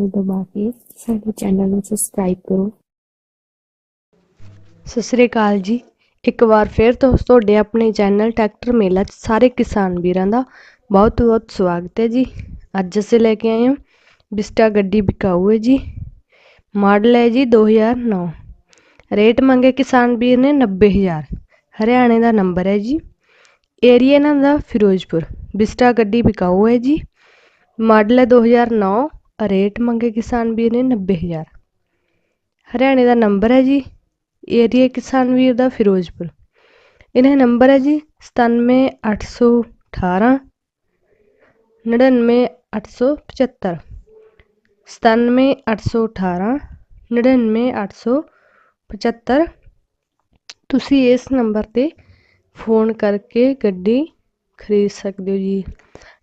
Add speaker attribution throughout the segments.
Speaker 1: ਨੂੰ ਦਬਾ ਕੇ ਸਾਡੇ ਚੈਨਲ ਨੂੰ ਸਬਸਕ੍ਰਾਈਬ ਕਰੋ।
Speaker 2: ਸਤਿ ਸ੍ਰੀ ਅਕਾਲ ਜੀ। ਇੱਕ ਵਾਰ ਫਿਰ ਤੋਂ ਤੁਹਾਡੇ ਆਪਣੇ ਚੈਨਲ ਟਰੈਕਟਰ ਮੇਲਾ 'ਚ ਸਾਰੇ ਕਿਸਾਨ ਵੀਰਾਂ ਦਾ ਬਹੁਤ ਬਹੁਤ ਸਵਾਗਤ ਹੈ ਜੀ। ਅੱਜ ਅਸੀਂ ਲੈ ਕੇ ਆਏ ਹਾਂ ਬਿਸਟਾ ਗੱਡੀ ਵਿਕਾਊ ਹੈ ਜੀ। ਮਾਡਲ ਹੈ ਜੀ 2009 ਰੇਟ ਮੰਗੇ ਕਿਸਾਨ ਵੀਰ ਨੇ 90000 ਹਰਿਆਣੇ ਦਾ ਨੰਬਰ ਹੈ ਜੀ। ਏਰੀਆ ਇਹਨਾਂ ਦਾ ਫਿਰੋਜ਼ਪੁਰ। ਬਿਸਟਾ ਗੱਡੀ ਵਿਕਾਊ ਹੈ ਜੀ। ਮਾਡਲ ਹੈ 2009 ਰੇਟ ਮੰਗੇ ਕਿਸਾਨ ਵੀਰ ਨੇ 90000 ਹਰਿਆਣੇ ਦਾ ਨੰਬਰ ਹੈ ਜੀ ਏਰੀਆ ਕਿਸਾਨ ਵੀਰ ਦਾ ਫਿਰੋਜ਼ਪੁਰ। ਇਹਨਾਂ ਨੰਬਰ ਹੈ ਜੀ 97818 99875 97818 99875 ਤੁਸੀਂ ਇਸ ਨੰਬਰ ਤੇ ਫੋਨ ਕਰਕੇ ਗੱਡੀ ਖਰੀਦ ਸਕਦੇ ਹੋ ਜੀ।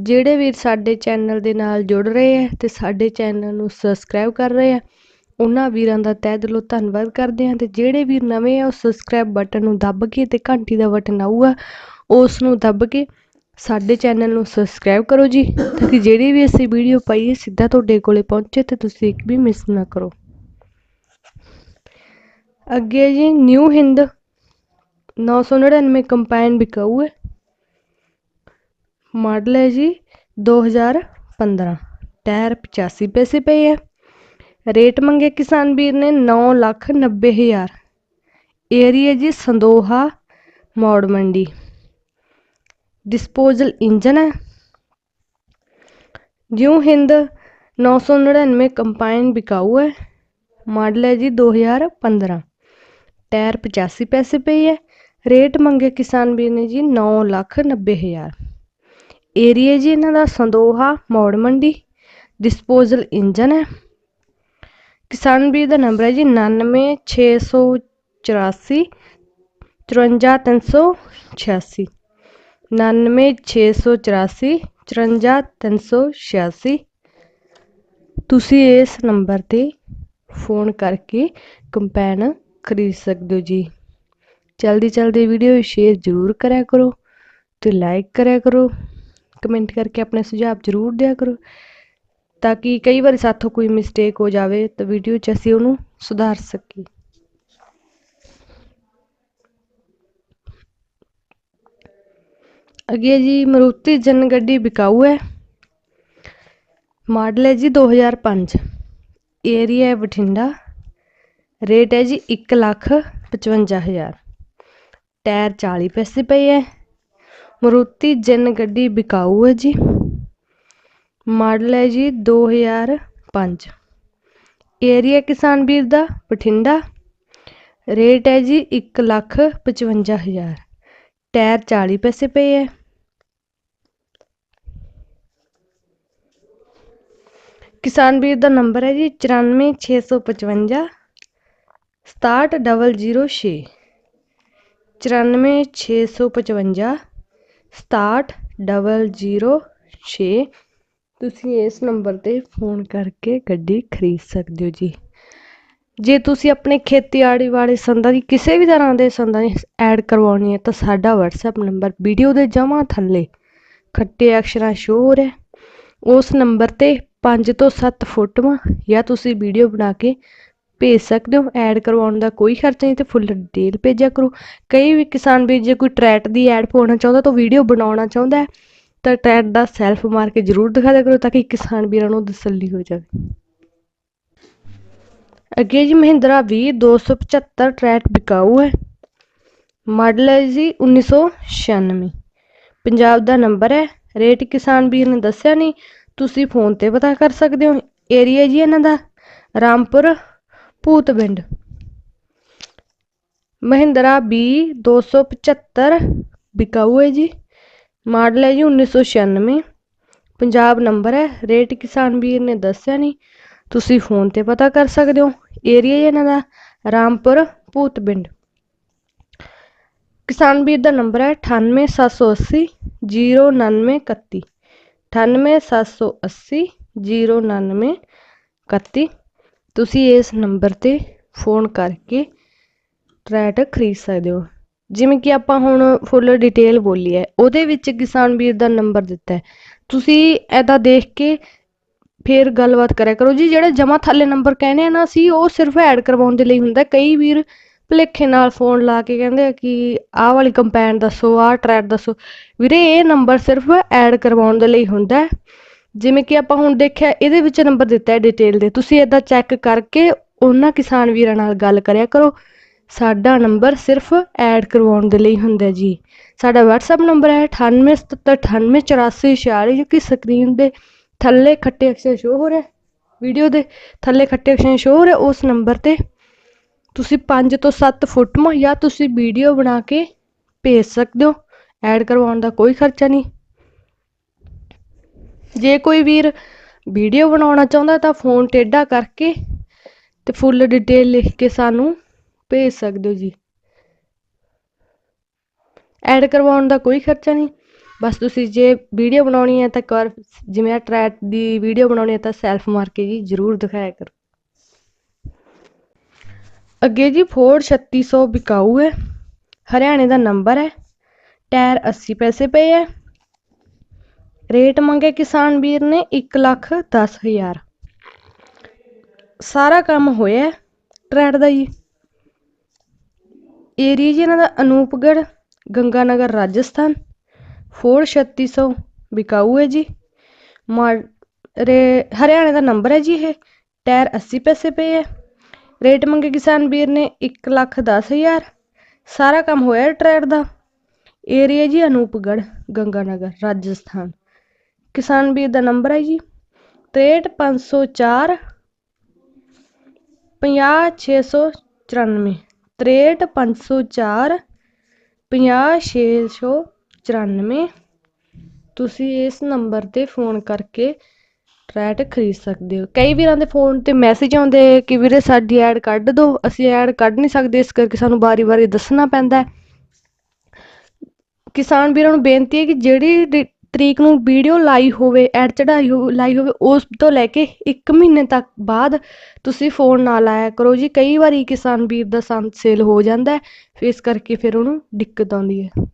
Speaker 2: ਜਿਹੜੇ ਵੀਰ ਸਾਡੇ ਚੈਨਲ ਦੇ ਨਾਲ ਜੁੜ ਰਹੇ ਹੈ ਤੇ ਸਾਡੇ ਚੈਨਲ ਨੂੰ ਸਬਸਕ੍ਰਾਈਬ ਕਰ ਰਹੇ ਹੈ ਉਹਨਾਂ ਵੀਰਾਂ ਦਾ ਤਹਿ ਦਿਲੋਂ ਧੰਨਵਾਦ ਕਰਦੇ ਹਾਂ ਤੇ ਜਿਹੜੇ ਵੀਰ ਨਵੇਂ ਆ, ਉਹ ਸਬਸਕ੍ਰਾਈਬ ਬਟਨ ਨੂੰ ਦੱਬ ਕੇ ਤੇ ਘੰਟੀ ਦਾ ਬਟਨ ਆਊਗਾ, ਉਸ ਨੂੰ ਦੱਬ ਕੇ ਸਾਡੇ ਚੈਨਲ ਨੂੰ ਸਬਸਕ੍ਰਾਈਬ ਕਰੋ ਜੀ, ਤਾਂ ਕਿ ਜਿਹੜੀ ਵੀ ਅਸੀਂ ਵੀਡੀਓ ਪਾਈਏ ਸਿੱਧਾ ਤੁਹਾਡੇ ਕੋਲੇ ਪਹੁੰਚੇ ਤੇ ਤੁਸੀਂ ਇੱਕ ਵੀ ਮਿਸ ਨਾ ਕਰੋ। ਅੱਗੇ ਜੀ, ਨਿਊ ਹਿੰਦ 999 ਕੰਪਾਈਨ ਵਿਕਾਊ ਹੈ। ਮਾਡਲ ਹੈ ਜੀ 2015 ਟਾਇਰ 85 ਪੈਸੇ ਪਏ ਹੈ ਰੇਟ ਮੰਗੇ ਕਿਸਾਨ ਵੀਰ ਨੇ 9 ਲੱਖ 90 ਹਜ਼ਾਰ। ਏਰੀਆ ਜੀ ਸੰਦੋਹਾ ਮੌੜ ਮੰਡੀ। ਡਿਸਪੋਜ਼ਲ ਇੰਜਨ ਹੈ। ਜਿਉ ਹਿੰਦ 999 ਕੰਪਾਈਨ ਬਿਕਾਊ ਹੈ। ਮਾਡਲ ਹੈ ਜੀ 2015 ਟਾਇਰ 85 ਪੈਸੇ ਪਈ ਹੈ ਰੇਟ ਮੰਗੇ ਕਿਸਾਨ ਵੀਰ ਨੇ ਜੀ 9 ਲੱਖ 90 ਹਜ਼ਾਰ। ਏਰੀਆ ਜੀ ਇਹਨਾਂ ਦਾ ਸੰਦੋਹਾ, ਮੌੜ ਮੰਡੀ ਡਿਸਪੋਜ਼ਲ ਇੰਜਨ ਹੈ। ਕਿਸਾਨ ਵੀਰ ਦਾ ਨੰਬਰ ਹੈ ਜੀ 99684 54386 99684 54386 ਤੁਸੀਂ ਇਸ ਨੰਬਰ ਤੇ ਫੋਨ ਕਰਕੇ ਕੰਪੈਨ ਖਰੀਦ ਸਕਦੇ ਹੋ ਜੀ। ਜਲਦੀ ਜਲਦੀ ਵੀਡੀਓ ਸ਼ੇਅਰ ਜ਼ਰੂਰ ਕਰਿਆ ਕਰੋ ਤੇ ਲਾਈਕ ਕਰਿਆ ਕਰੋ। ਕਮੈਂਟ ਕਰਕੇ ਆਪਣੇ ਸੁਝਾਅ ਜ਼ਰੂਰ ਦਿਆ ਕਰੋ, ਤਾਂ ਕਿ ਕਈ ਵਾਰ ਸਾਥੋਂ ਕੋਈ ਮਿਸਟੇਕ ਹੋ ਜਾਵੇ ਤਾਂ ਵੀਡੀਓ 'ਚ ਅਸੀਂ ਉਹਨੂੰ ਸੁਧਾਰ ਸਕੀਏ। ਅੱਗੇ ਜੀ, ਮਰੂਤੀ ਜਨ ਗੱਡੀ ਵਿਕਾਊ ਹੈ। ਮਾਡਲ ਹੈ ਜੀ 2005 ਏਰੀਆ ਹੈ ਬਠਿੰਡਾ। ਰੇਟ ਹੈ ਜੀ 1 ਲੱਖ 55000 ਟਾਇਰ 40 ਪੈਸੇ ਪਏ ਹੈ। ਮਰੂਤੀ ਜਨ ਗੱਡੀ ਵਿਕਾਊ ਹੈ ਜੀ। ਮਾਡਲ ਹੈ ਜੀ 2005 ਏਰੀਆ ਕਿਸਾਨ ਵੀਰ ਦਾ ਬਠਿੰਡਾ। ਰੇਟ ਹੈ ਜੀ 1 ਲੱਖ 55000 ਟਾਇਰ 40 ਪੈਸੇ ਪਏ ਹੈ। ਕਿਸਾਨ ਵੀਰ ਦਾ ਨੰਬਰ ਹੈ ਜੀ 94655 67006 94655 67006 ਤੁਸੀਂ ਇਸ ਨੰਬਰ ਤੇ ਫੋਨ ਕਰਕੇ ਗੱਡੀ ਖਰੀਦ ਸਕਦੇ ਹੋ ਜੀ। ਜੇ ਤੁਸੀਂ ਆਪਣੇ ਖੇਤੀਬਾੜੀ ਵਾਲੇ ਸੰਦਾਂ ਦੀ ਕਿਸੇ ਵੀ ਤਰ੍ਹਾਂ ਦੇ ਸੰਦਾਂ ਦੀ ਐਡ ਕਰਵਾਉਣੀ ਹੈ, ਤਾਂ ਸਾਡਾ ਵਟਸਐਪ ਨੰਬਰ ਵੀਡੀਓ ਦੇ ਜਮਾਂ ਥੱਲੇ ਖੱਟੇ ਅਕਸ਼ਰਾਂ ਸ਼ੋ ਹੋ। ਰਿਹਾ ਉਸ ਨੰਬਰ ਤੇ 5 ਤੋਂ 7 ਫੋਟੋਆਂ ਜਾਂ ਤੁਸੀਂ ਵੀਡੀਓ ਬਣਾ ਕੇ ਭੇਜ ਸਕਦੇ ਹੋ ਐਡ ਕਰਵਾਉਣ ਦਾ ਕੋਈ ਖਰਚਾ ਨਹੀਂ ਤੇ ਫੁੱਲ ਡਿਟੇਲ ਭੇਜਿਆ ਕਰੋ। ਕਈ ਵੀ ਕਿਸਾਨ ਵੀਰ ਜੇ ਕੋਈ ਟਰੈਟ ਦੀ ਐਡ ਪਾਉਣਾ ਚਾਹੁੰਦਾ ਤਾਂ ਵੀਡੀਓ ਬਣਾਉਣਾ ਚਾਹੁੰਦਾ ਤਾਂ ਟਰੈਟ ਦਾ ਸੈਲਫ ਮਾਰ ਕੇ ਜ਼ਰੂਰ ਦਿਖਾ ਦਿਆ ਕਰੋ ਤਾਂ ਕਿ ਕਿਸਾਨ ਵੀਰਾਂ ਨੂੰ ਤਸੱਲੀ ਹੋ ਜਾਵੇ। ਅੱਗੇ ਜੀ ਮਹਿੰਦਰਾ ਵੀ 275 ਟਰੈਟ ਬਿਕਾਊ ਹੈ। ਮਾਡਲ ਹੈ ਜੀ 1996 ਪੰਜਾਬ ਦਾ ਨੰਬਰ ਹੈ। ਰੇਟ ਕਿਸਾਨ ਵੀਰ ਨੇ ਦੱਸਿਆ ਨਹੀਂ, ਤੁਸੀਂ ਫੋਨ ਤੇ ਪਤਾ ਕਰ ਸਕਦੇ ਹੋ। ਏਰੀਆ ਜੀ ਇਹਨਾਂ ਦਾ, ਰਾਮਪੁਰ। ਭੂਤਬਿੰਡ ਮਹਿੰਦਰਾ ਬੀ 275 ਬਿਕਾਊ ਹੈ ਜੀ। ਮਾਡਲ ਹੈ ਜੀ 1996 ਪੰਜਾਬ ਨੰਬਰ ਹੈ। ਰੇਟ ਕਿਸਾਨ ਵੀਰ ਨੇ ਦੱਸਿਆ ਨਹੀਂ। ਤੁਸੀਂ ਫੋਨ ਤੇ ਪਤਾ ਕਰ ਸਕਦੇ ਹੋ। ਏਰੀਆ ਇਹਨਾਂ ਦਾ। ਰਾਮਪੁਰ ਭੂਤਬਿੰਡ ਕਿਸਾਨ ਵੀਰ ਦਾ ਨੰਬਰ ਹੈ 98780 09931 98780 09931 ਤੁਸੀਂ ਇਸ ਨੰਬਰ ਤੇ ਫੋਨ ਕਰਕੇ ਟਰੈਟ ਖਰੀਦ ਸਕਦੇ ਹੋ। ਜਿਵੇਂ ਕਿ ਆਪਾਂ ਹੁਣ ਫੁੱਲ ਡਿਟੇਲ ਬੋਲੀ ਹੈ, ਉਹਦੇ ਵਿੱਚ ਕਿਸਾਨ ਵੀਰ ਦਾ ਨੰਬਰ ਦਿੱਤਾ ਤੁਸੀਂ ਐਦਾ ਦੇਖ ਕੇ ਫਿਰ ਗੱਲਬਾਤ ਕਰਿਆ ਕਰੋ ਜੀ, ਜਿਹੜਾ ਜਮਾ ਥੱਲੇ ਨੰਬਰ ਕਹਿੰਦੇ ਆ ਨਾ ਅਸੀਂ, ਉਹ ਸਿਰਫ ਐਡ ਕਰਵਾਉਣ ਦੇ ਲਈ ਹੁੰਦਾ ਕਈ ਵੀਰ ਭੁਲੇਖੇ ਨਾਲ ਫੋਨ ਲਾ ਕੇ ਕਹਿੰਦੇ ਆ ਕਿ ਆਹ ਵਾਲੀ ਕੰਪੈਨ ਦੱਸੋ, ਆਹ ਟਰੈਡ ਦੱਸੋ। ਵੀਰੇ, ਇਹ ਨੰਬਰ ਸਿਰਫ ਐਡ ਕਰਵਾਉਣ ਦੇ ਲਈ ਹੁੰਦਾ ਜਿਵੇਂ ਕਿ ਆਪਾਂ ਹੁਣ ਦੇਖਿਆ, ਇਹਦੇ ਵਿੱਚ ਨੰਬਰ ਦਿੱਤਾ ਹੈ ਡਿਟੇਲ ਦੇ। ਤੁਸੀਂ ਇਦਾਂ ਚੈੱਕ ਕਰਕੇ ਉਹਨਾਂ ਕਿਸਾਨ ਵੀਰਾਂ ਨਾਲ ਗੱਲ ਕਰਿਆ ਕਰੋ। ਸਾਡਾ ਨੰਬਰ ਸਿਰਫ ਐਡ ਕਰਵਾਉਣ ਦੇ ਲਈ ਹੁੰਦਾ ਜੀ। ਸਾਡਾ WhatsApp ਨੰਬਰ ਹੈ 9877988446 ਜੋ ਕਿ ਸਕਰੀਨ ਦੇ ਥੱਲੇ ਖੱਟੇ ਅਕਸ਼ਰ ਸ਼ੋ ਹੋ ਰਿਹਾ ਵੀਡੀਓ ਦੇ ਥੱਲੇ ਖੱਟੇ ਅਕਸ਼ਰ ਸ਼ੋ ਹੋ ਰਿਹਾ ਉਸ ਨੰਬਰ ਤੇ ਤੁਸੀਂ 5 ਤੋਂ 7 ਫੋਟੋਆਂ ਜਾਂ ਤੁਸੀਂ ਵੀਡੀਓ ਬਣਾ ਕੇ ਭੇਜ ਸਕਦੇ ਹੋ। ਐਡ ਕਰਵਾਉਣ ਦਾ ਕੋਈ ਖਰਚਾ ਨਹੀਂ। ਜੇ ਕੋਈ ਵੀਰ ਵੀਡੀਓ ਬਣਾਉਣਾ ਚਾਹੁੰਦਾ ਤਾਂ ਫੋਨ ਟੇਢਾ ਕਰਕੇ ਤੇ ਫੁੱਲ ਡਿਟੇਲ ਲਿਖ ਕੇ ਸਾਨੂੰ ਭੇਜ ਸਕਦੇ ਹੋ ਜੀ। ਐਡ ਕਰਵਾਉਣ ਦਾ ਕੋਈ ਖਰਚਾ ਨਹੀਂ। ਬਸ ਤੁਸੀਂ ਜੇ ਵੀਡੀਓ ਬਣਾਉਣੀ ਹੈ ਤਾਂ ਕਰ ਜਿਵੇਂ ਆ ਟਰੈਕ ਦੀ ਵੀਡੀਓ ਬਣਾਉਣੀ ਹੈ ਤਾਂ ਸੈਲਫ ਮਾਰ ਕੇ ਜੀ ਜ਼ਰੂਰ ਦਿਖਾਇਆ ਕਰੋ। ਅੱਗੇ ਜੀ ਫੋਰਡ 3600 ਵਿਕਾਊ ਹੈ। ਹਰਿਆਣੇ ਦਾ ਨੰਬਰ ਹੈ। ਟਾਇਰ 80 ਪੈਸੇ ਪਏ ਹੈ। ਰੇਟ ਮੰਗੇ ਕਿਸਾਨ ਵੀਰ ਨੇ 1 ਲੱਖ 10 ਹਜ਼ਾਰ। ਸਾਰਾ ਕੰਮ ਹੋਇਆ ਹੈ ਟਰੈਡ ਦਾ ਜੀ। ਏਰੀਆ ਜੀ ਇਹਨਾਂ ਦਾ ਅਨੂਪਗੜ੍ਹ, ਗੰਗਾਨਗਰ, ਰਾਜਸਥਾਨ। ਫੋਰ 3600 ਵਿਕਾਊ ਹੈ ਜੀ। ਮਾ ਰੇ ਹਰਿਆਣੇ ਦਾ ਨੰਬਰ ਹੈ ਜੀ ਇਹ। ਟਾਇਰ 80 ਪੈਸੇ ਪਏ ਹੈ। ਰੇਟ ਮੰਗੇ ਕਿਸਾਨ ਵੀਰ ਨੇ 1 ਲੱਖ 10 ਹਜ਼ਾਰ। ਸਾਰਾ ਕੰਮ ਹੋਇਆ ਹੈ ਟਰੈਡ ਦਾ। ਏਰੀਆ ਜੀ ਅਨੂਪਗੜ੍ਹ, ਗੰਗਾਨਗਰ, ਰਾਜਸਥਾਨ। ਕਿਸਾਨ ਵੀਰ ਦਾ ਨੰਬਰ ਹੈ ਜੀ। 63504 50694 63504 50694 ਤੁਸੀਂ ਇਸ ਨੰਬਰ ਤੇ ਫੋਨ ਕਰਕੇ ਟਰੈਟ ਖਰੀਦ ਸਕਦੇ ਹੋ। ਕਈ ਵੀਰਾਂ ਦੇ ਫੋਨ ਤੇ ਮੈਸੇਜ ਆਉਂਦੇ ਕਿ ਵੀਰੇ ਸਾਡੀ ਐਡ ਕੱਢ ਦਿਓ ਅਸੀਂ ਐਡ ਕੱਢ ਨਹੀਂ ਸਕਦੇ, ਇਸ ਕਰਕੇ ਸਾਨੂੰ ਵਾਰੀ-ਵਾਰੀ ਦੱਸਣਾ ਪੈਂਦਾ ਕਿਸਾਨ ਵੀਰਾਂ ਨੂੰ ਬੇਨਤੀ ਹੈ ਕਿ ਜਿਹੜੀ ਡ- ਤਰੀਕ ਨੂੰ ਵੀਡੀਓ ਲਾਈ ਹੋਵੇ, ਐਡ ਚੜਾਈ ਹੋ, ਲਾਈ ਹੋਵੇ, ਉਸ ਤੋਂ ਲੈ ਕੇ 1 ਮਹੀਨੇ ਤੱਕ ਬਾਅਦ ਤੁਸੀਂ ਫੋਨ ਨਾ ਲਾਇਆ ਕਰੋ ਜੀ। ਕਈ ਵਾਰੀ ਕਿਸਾਨ ਵੀਰ ਦਾ ਸੰਦ ਸੇਲ ਹੋ ਜਾਂਦਾ ਹੈ ਇਸ ਕਰਕੇ ਫਿਰ ਉਹਨੂੰ ਦਿੱਕਤ ਆਉਂਦੀ ਹੈ।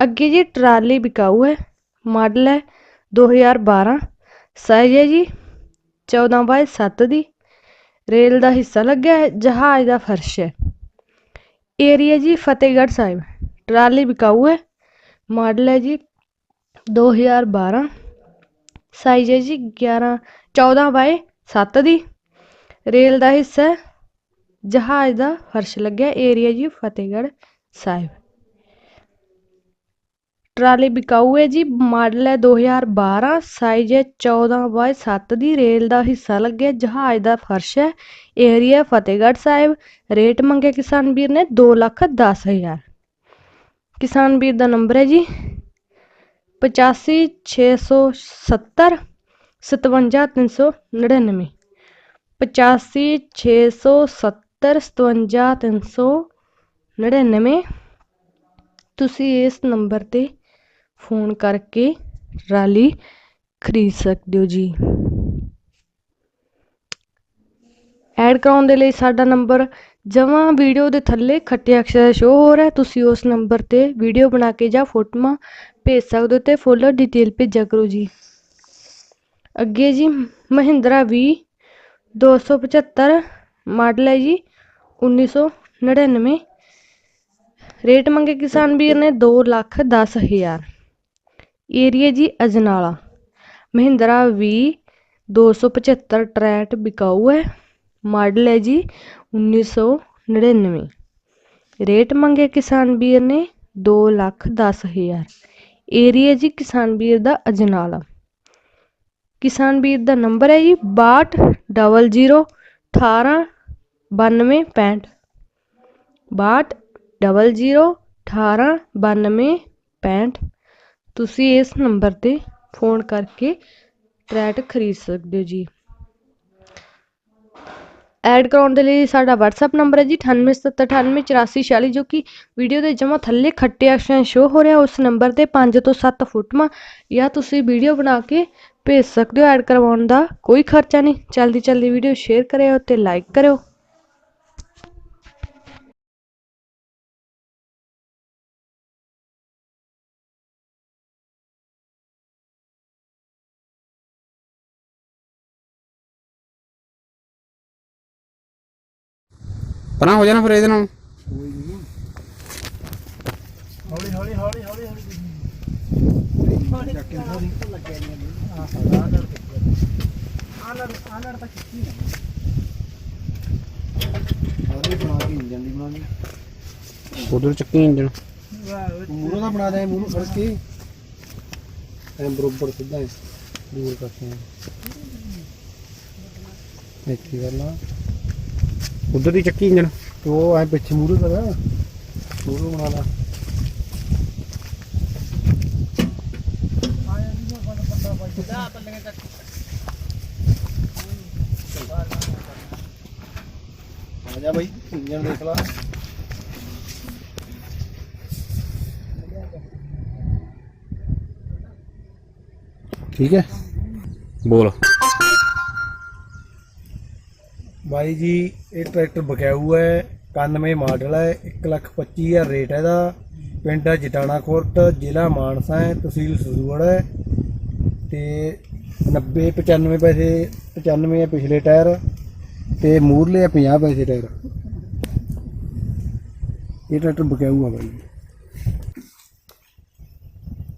Speaker 2: ਅੱਗੇ ਜੀ ਟਰਾਲੀ ਬਿਕਾਊ ਹੈ, ਮਾਡਲ ਹੈ 2012 ਸਾਈਜ਼ ਹੈ ਜੀ 14 ਬਾਈ 7 ਦੀ, ਰੇਲ ਦਾ ਹਿੱਸਾ ਲੱਗਿਆ ਹੈ, ਜਹਾਜ਼ ਦਾ ਫਰਸ਼ ਹੈ। ਏਰੀਆ ਜੀ ਫਤਿਹਗੜ੍ਹ ਸਾਹਿਬ। ਟਰਾਲੀ ਵਿਕਾਊ ਹੈ। ਮਾਡਲ ਹੈ ਜੀ 2012 ਸਾਈਜ਼ ਹੈ ਜੀ 11 14 ਬਾਏ 7 ਦੀ। ਰੇਲ ਦਾ ਹਿੱਸਾ ਹੈ। ਜਹਾਜ਼ ਦਾ ਫਰਸ਼ ਲੱਗਿਆ ਏਰੀਆ ਜੀ ਫਤਿਹਗੜ੍ਹ ਸਾਹਿਬ। ਟਰਾਲੀ ਵਿਕਾਊ ਹੈ ਜੀ। ਮਾਡਲ ਹੈ 2012 ਸਾਈਜ਼ ਹੈ 14 ਬਾਏ 7 ਦੀ। ਰੇਲ ਦਾ ਹਿੱਸਾ ਲੱਗਿਆ ਜਹਾਜ਼ ਦਾ ਫਰਸ਼ ਹੈ। ਏਰੀਆ ਫਤਿਹਗੜ੍ਹ ਸਾਹਿਬ। ਰੇਟ ਮੰਗਿਆ ਕਿਸਾਨ ਵੀਰ ਨੇ 2 ਲੱਖ 10 ਹਜ਼ਾਰ। ਕਿਸਾਨ ਵੀਰ ਦਾ ਨੰਬਰ ਹੈ ਜੀ। 85670 57399 85670 57399 ਤੁਸੀਂ ਇਸ ਨੰਬਰ ਤੇ ਫੋਨ ਕਰਕੇ ਟਰਾਲੀ ਖਰੀਦ ਸਕਦੇ ਹੋ ਜੀ। ਐਡ ਕਰਾਉਣ ਦੇ ਲਈ ਸਾਡਾ ਨੰਬਰ ਜਮਾਂ ਵੀਡੀਓ ਦੇ ਥੱਲੇ ਖੱਟੇ ਅਕਸ਼ਰ ਸ਼ੋ ਹੋ ਰਿਹਾ ਤੁਸੀਂ ਉਸ ਨੰਬਰ ਤੇ ਵੀਡੀਓ ਬਣਾ ਕੇ ਜਾਂ ਫੋਟੋਆਂ ਭੇਜ ਸਕਦੇ ਹੋ ਤੇ ਫੁੱਲ ਡਿਟੇਲ ਭੇਜਿਆ ਕਰੋ ਜੀ। ਅੱਗੇ ਜੀ, ਮਹਿੰਦਰਾ ਵੀ 275 ਮਾਡਲ ਹੈ ਜੀ 1999 ਰੇਟ ਮੰਗੇ ਕਿਸਾਨ ਵੀਰ ਨੇ 2 ਲੱਖ 10 ਹਜ਼ਾਰ। ਏਰੀਆ ਜੀ ਅਜਨਾਲਾ। ਮਹਿੰਦਰਾ ਵੀ 275 ਟਰੈਟ ਬਿਕਾਊ ਹੈ। ਮਾਡਲ ਹੈ ਜੀ 1999 ਰੇਟ ਮੰਗੇ ਕਿਸਾਨ ਵੀਰ ਨੇ 2 ਲੱਖ 10 ਹਜ਼ਾਰ। ਏਰੀਆ ਜੀ ਕਿਸਾਨ ਵੀਰ ਦਾ ਅਜਨਾਲਾ। ਕਿਸਾਨ ਵੀਰ ਦਾ ਨੰਬਰ ਹੈ ਜੀ 62 00 18 92 65 62 00 18 92 65 ਤੁਸੀਂ ਇਸ ਨੰਬਰ ਤੇ ਫੋਨ ਕਰਕੇ ਟਰੈਟ ਖਰੀਦ ਸਕਦੇ ਹੋ ਜੀ। ਐਡ ਕਰਾਉਣ ਦੇ ਲਈ ਸਾਡਾ WhatsApp ਨੰਬਰ ਹੈ ਜੀ 9878988446 ਜੋ ਕਿ ਵੀਡੀਓ ਦੇ ਜਮਾ ਥੱਲੇ ਖੱਟੇ ਅਕਸ਼ਰਾਂ ਸ਼ੋ ਹੋ ਰਿਹਾ, ਉਸ ਨੰਬਰ ਤੇ 5 ਤੋਂ 7 ਫੋਟੋਆਂ ਜਾਂ ਤੁਸੀਂ ਵੀਡੀਓ ਬਣਾ ਕੇ ਭੇਜ ਸਕਦੇ ਹੋ, ਐਡ ਕਰਵਾਉਣ ਦਾ ਕੋਈ ਖਰਚਾ ਨਹੀਂ। ਜਲਦੀ ਜਲਦੀ ਵੀਡੀਓ ਸ਼ੇਅਰ ਕਰਿਓ ਤੇ ਲਾਈਕ ਕਰਿਓ।
Speaker 3: ਪਰਾਂ ਹੋ ਜਾਣਾ ਫਿਰ ਇਹਦੇ ਨਾਲ।
Speaker 4: ਹੌਲੀ ਹੌਲੀ ਹੌਲੀ ਹੌਲੀ ਹੌਲੀ।
Speaker 3: ਉਧਰ ਚੱਕੀ ਇੰਜਣ
Speaker 4: ਮੂਰੋਂ ਦਾ ਬਣਾ ਦੇ ਮੂੰਹ ਨੂੰ ਫੜ ਕੇ। ਐ ਬਰੋਬਰ ਸਿੱਧਾ ਦੂਰ ਕਰਕੇ ਇੱਥੇ ਕਰਨਾ
Speaker 3: ਉਧਰ ਦੀ ਚੱਕੀ ਇੰਜਣ।
Speaker 4: ਤੇ ਉਹ ਐ ਪਿੱਛੇ ਮੂਰੋਂ ਕਰ ਮੂਰੋਂ ਬਣਾ ਲਾ। ਆ ਜਾ ਬਾਈ ਇੰਜਨ ਦੇਖ ਲਾ। ਠੀਕ ਹੈ?
Speaker 3: ਬੋਲ।
Speaker 4: ਬਾਈ ਜੀ, ਇਹ ਟਰੈਕਟਰ ਬਕਾਊ ਹੈ 91 ਮਾਡਲ ਹੈ 125000 ਰੇਟ ਹੈ ਇਹਦਾ। ਪਿੰਡ ਹੈ ਜਟਾਣਾ ਖੁਰਦ ਜ਼ਿਲ੍ਹਾ ਮਾਨਸਾ ਹੈ, ਤਹਿਸੀਲ ਸਰਦੂੜ ਹੈ। ਤੇ 90 95 ਪੈਸੇ 95 ਹੈ ਪਿਛਲੇ ਟਾਇਰ ਤੇ ਮੂਰਲੇ ਹੈ 50 ਪੈਸੇ ਟਾਇਰ। ਇਹ ਟਰੈਕਟਰ ਬਕਾਊ ਆ ਬਾਈ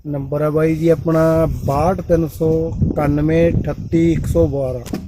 Speaker 4: ਨੰਬਰ ਹੈ ਬਾਈ ਜੀ ਆਪਣਾ 62391 38112